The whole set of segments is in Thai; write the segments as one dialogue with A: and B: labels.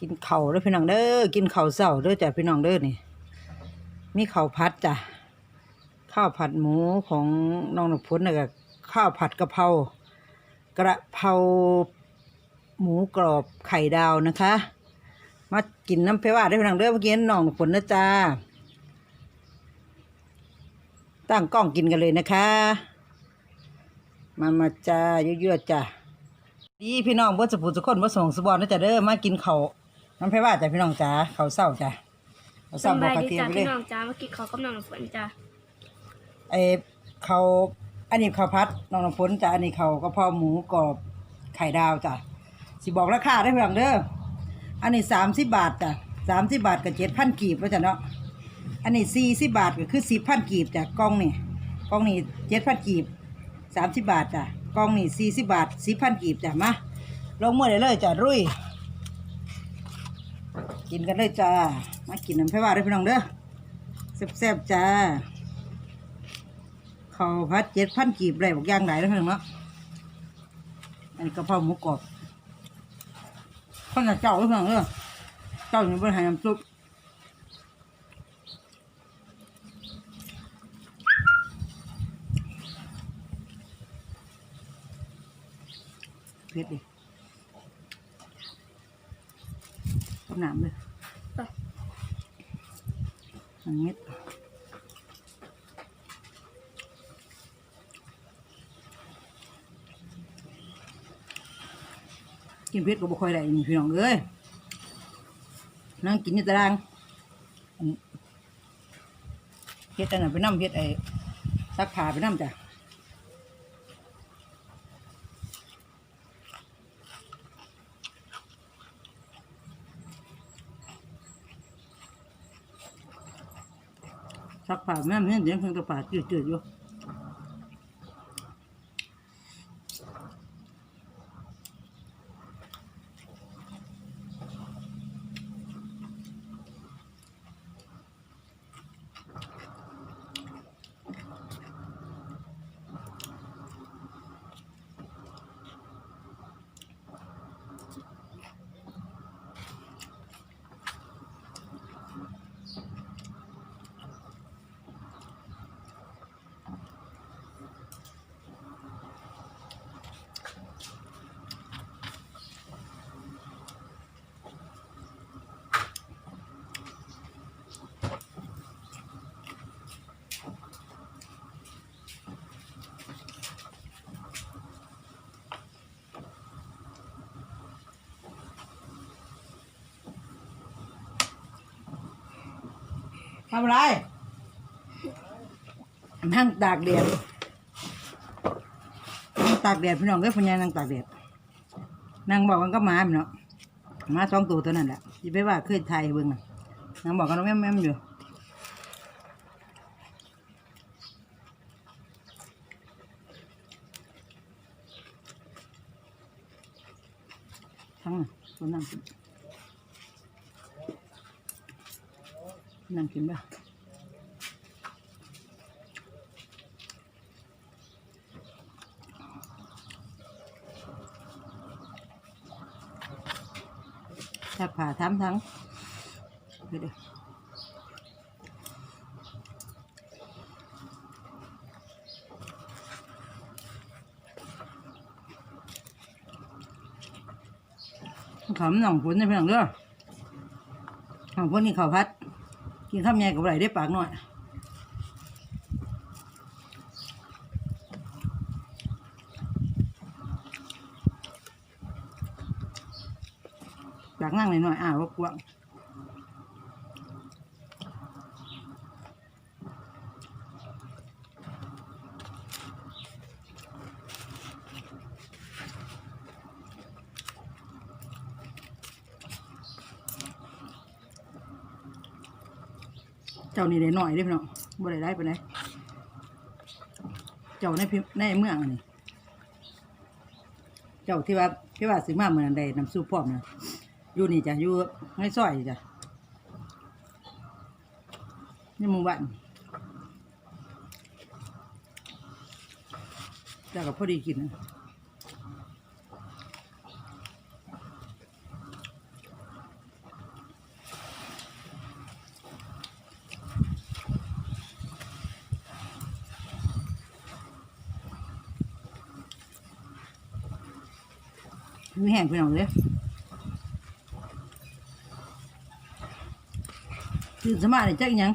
A: กินเข้าเด้อพี่น้องเด้อกินเข้าเช้าเด้อจ้ะพี่น้องเด้อนี่ มีเข้าวผัดจ้ะข้าวผัดหมูของน้องหนกพุนแล้วก็ข้าวผัดกะเพรากระเพราหมูกรอบไข่ดาวนะคะ มากินน้ำเพว่าได้พี่น้องเด้อเมื่อกี้น้องหนกพุนนะจ้าตั้งกล้องกินกันเลยนะคะ มามาจ้ายั่วๆจ้ะดีพี่น้องเบ่สุภูสุคนบ่าส่งสบอนนะจ๊ะเด้อมากินเข้า น้ำไผว่าจ้ะพี่น้องจ้าข้าวเช้าจ้ะข้าวเช้า
B: ส
A: บ่
B: บาย
A: กระ
B: ดี
A: เทียม
B: จ้า
A: ไปเล
B: พี่
A: ย
B: น้องจ้าเมื่อกี้เขากำลังฝนจ้า
A: ไอ้ข้าวอันนี้ข้าวผัดน้องน้ำฝนจ้ะอันนี้ข้าวกะเพราหมูกรอบไข่ดาวจ้ะสิบอกราคาได้อพี่น้องเด้ออันนี้30บาทจ้ะ30บาทก็7,000กีบแล้วจ้ะเนาะอันนี้40บาทก็คือ10,000กีบจ้ะกล่องนี่กล่องนี่7,000กีบ30บาทจ้ะกล่องนี่40บาท10,000กีบจ้ะมาลงมือได้เลยจ้ะรุ่ย กินกันเลยจ้า มากินน้ำไผ่ว่าได้พี่น้องเด้อแซ่บๆจ้าข้าวผัดเจ็ดพันกีบไรบอกย่างไหนแล้วพี่น้องเนาะอันนี้กระเพราหมูกรอบข้าวหน้าเจ้าพี่น้องเด้อเจ้าอยู่บนหายน้ำซุปเผ็ดดิต้มน้ำเลย อันนี้ กินเผ็ดก็บ่ค่อยได้นี่พี่น้องเอ้ยนั่งกินอยู่ตารางเฮ็ดอันนั้นไปน้ำเฮ็ดไอ้ซักผ้าไปน้ำจ้ะซักผ้าไปน้ำเนี่เดี๋ยวเพิ่งตะปาจืดๆอยู่ ทำอะไรนั่งตากแดดนั่งตากแดดพี่น้องเอ้ยพญานั่งตากแดดนั่งบอกกันก็หมาพี่เนาะหมาสองตัวตัวนั่นแหละที่ไปว่าเคยไทยเบิ่งนั่งบอกกันว่าแม่แม่มอยู่ทั้งน่ะตัวนั่ง นั่งกินบ้างถ้าผ่าทำทั้งไปด้อขำหน่องฝนในเพียงเด้อหน่องฝนนี่ข้าพัด กินข้าวใหญ่กับไรได้ปากหน่อยปากนั่งหน่อยๆอ้าวว่ากวาง จ้านี่ได้หน่อยเด้พี่น้องบ่ได้ได้ไปไหนใดเจ้าในพิในเมืองอันนี้เจ้าที่ว่าที่ว่าซื้อมาเหมือนใดน้ำซุปพร้อมนะอยู่นี่จ้ะอยู่ในซอยจ้ะนี่มู่บ้านเจ้าก็พอดีกินนะ มีแห้งไปหน่อยเลยตื่นสมาธิจักยัง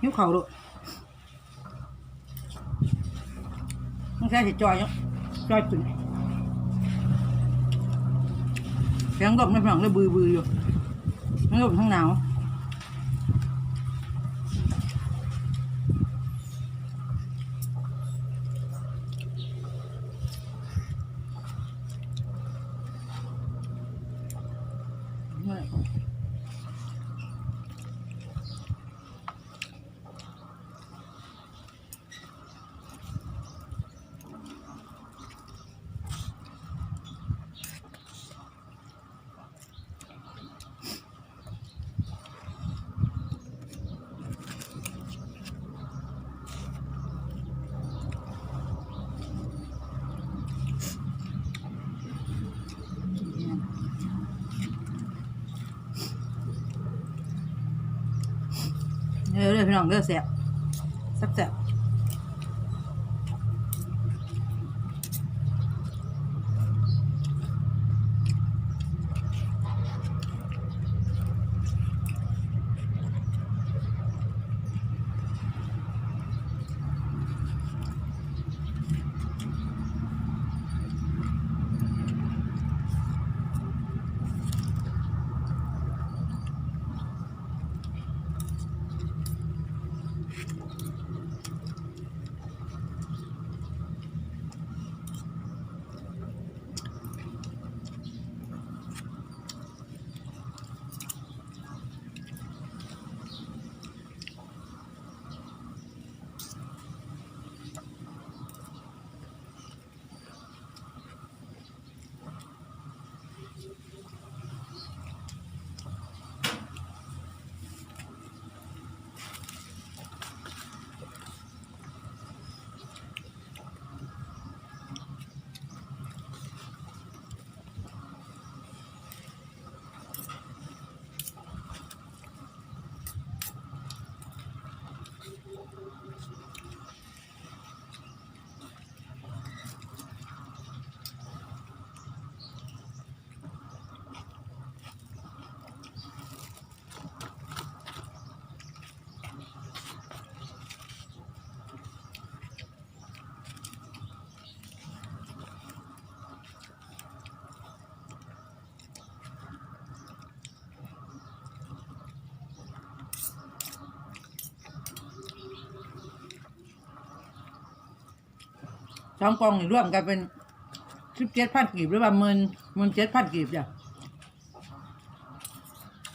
A: หิวเข่าวดูต้องใช้สิจอยเนาะจอยตุ่นเสียงลมในพี่น้องเลยบือบืออยู่ทั้งลมทั้งหนาว เออเลยพี่น้องเด้อแซ่บแซ่บ สองกองร่วมกันเป็นสิบเจ็ดพันกีบหรือว่าหมื่นหมื่นเจ็ดพันกีบจ้ะ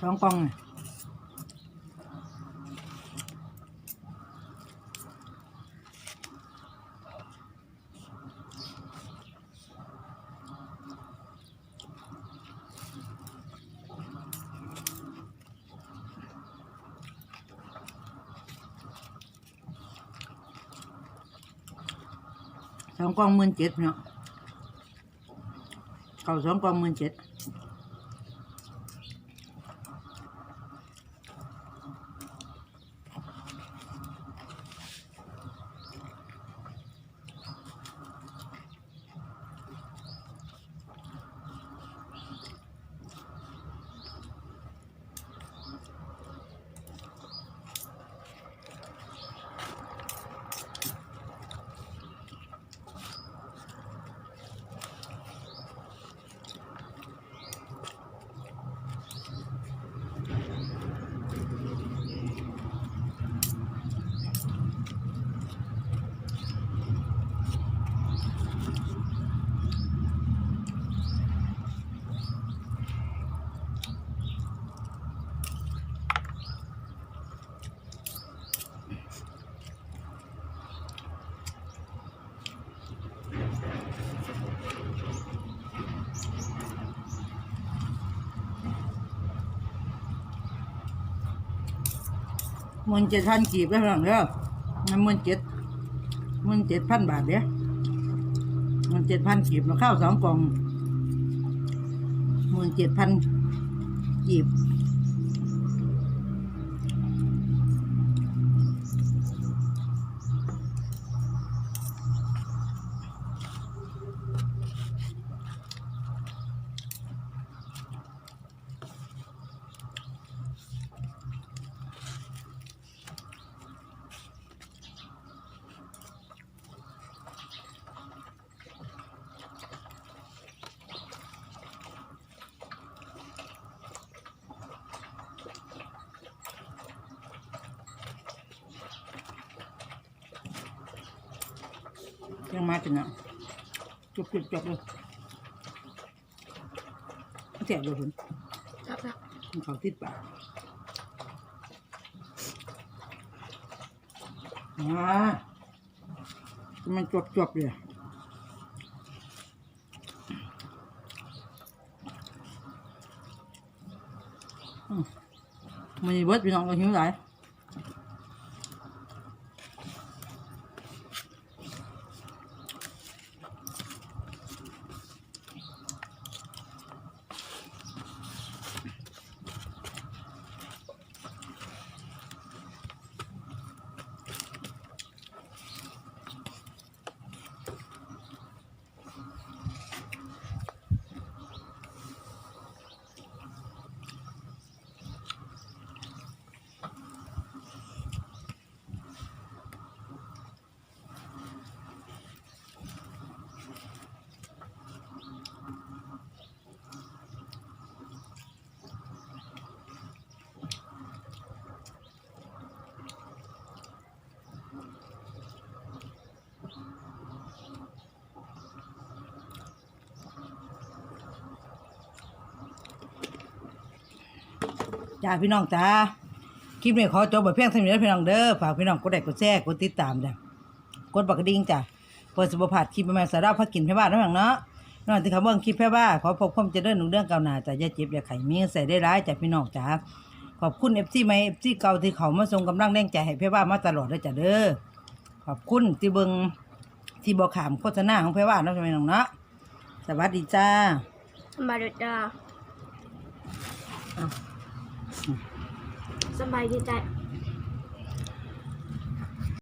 A: สองกองนี่ย กล่องหมื่นเจ็ดเนาะเขาสองกล่องหมื่นเจ็ด หมื่นเจ็ดพันกีบแล้วพี่น้องเด้อมันหมื่นเจ็ดหมื่นเจ็ดพันบาทเด้อหมื่นเจ็ดพันกีบแล้วข้าวสองกล่องหมื่นเจ็ดพันกีบ ยังมาจนนะจุบจุบจุบเลยเสียบเลยคุณ
B: ครับครับ
A: มันเขาติดปากอ่ามันจบจบๆเลยอืมมันเบิดพี่น้องก็หิวหลาย จ้าพี่น้องจ้าคลิปนี้ขอจบแบบเพียงเท่านี้นะพี่น้องเด้อฝากพี่น้องกดไลค์กดแชร์กดติดตามจ้ะกดบักกระดิ่งจ้ะเปิดสบพลาดคลิปใหม่สาระพักกินแพ่บ้านนะพี่น้องเนาะน้องที่เขาเบิ่งคลิปแพ่บ้านขอพบความเจริญหนุ่งเรื่องเก่าหนาจ้ะอย่าเจ็บอย่าไข้มีใส่ได้ร้ายจ้ะพี่น้องจ้าขอบคุณเอฟซีใหมเอฟซีเก่าที่เขามาส่งกำลังแรงใจให้แพ่บ้านมาตลอดเลยจ้ะเด้อขอบคุณที่เบิ่งที่บอกขามโฆษณาของแพ่บ้านนะพี่น้องเนาะสวัสดีจ้า
B: สบายดีจ้า สบายดีจ้า